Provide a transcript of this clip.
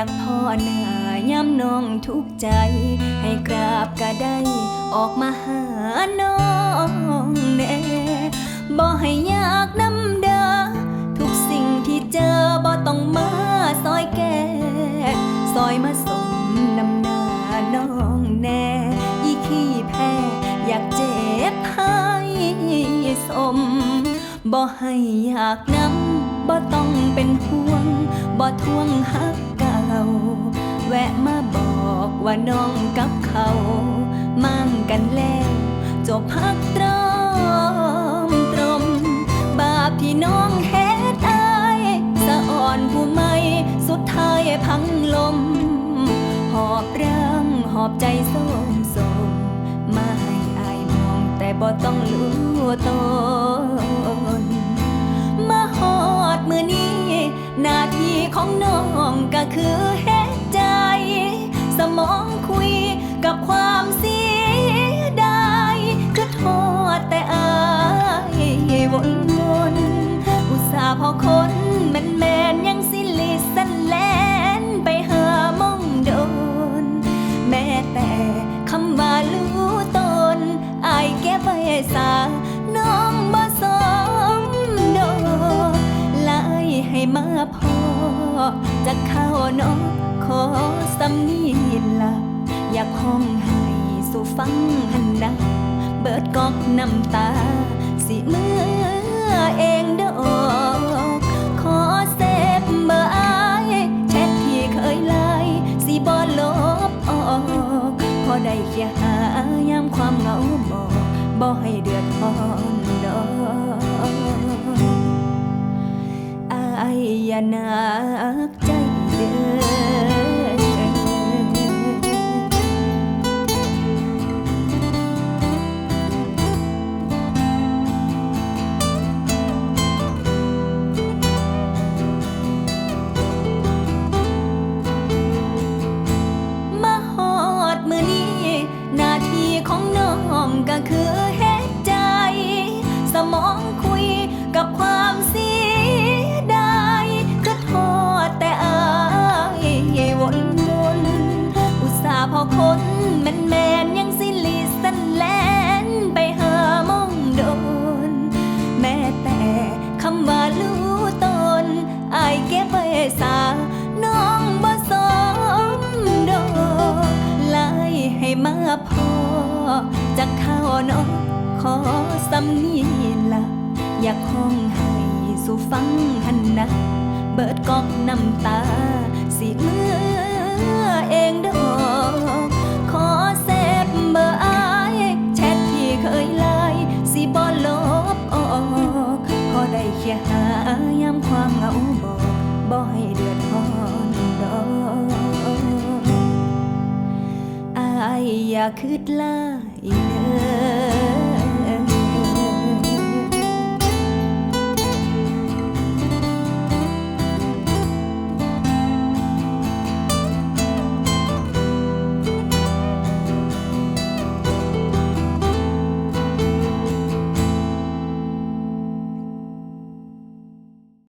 ากพ่อหน้าย้ำน้องทุกใจ ให้กราบก็ได้ ออกมาหาน้องแน่บ่ให้ยากน้ำเดาทุกสิ่งที่เจอบ่ต้องมาซอยแก่ซอยมาสมน้ำหน้าน้องแน่อีขี้แพ้ อยากเจ็บให้สมบ่ให้อยากน้ำบ่ต้องเป็นห่วง บ่ทวงหักา แวะมาบอกว่าน้องกับเขามั่งกันแล้วจบพักตรอมตรม บาปที่น้องเฮ็ดอายสะอ่อนผู้ไม่สุดท้ายพังลม หอบร่างหอบใจโสมโสมมาให้อายมองแต่บ่ต้องรู้ตนมาหอดมือนี้ หน้าที่ของน้องก็คือ นอขอสำนีละอยากห้องให้สู่ฟังหันนะเบิดกอกน้ำตา สิเมื่อเองดอกขอเซฟเบอร์ไอแชทที่เคยไลน์สิบ่ลบออกพอได้แค่หายามความเหงาบอกบ่ให้เดือดร้อนดอกอายอย่านักใจ เนอขอสำนีละอยากห้องให้สู่ฟังหันนะ เบิดกอกน้ำตา สิเมื่อเองดอกขอเซฟเบอร์อายแชทที่เคยไลน์สิบ่ลบออกพอได้แค่หายามความเหงาบอกบ่ให้เดือดร้อนดอกอายอย่าคิดลา ยเด้อ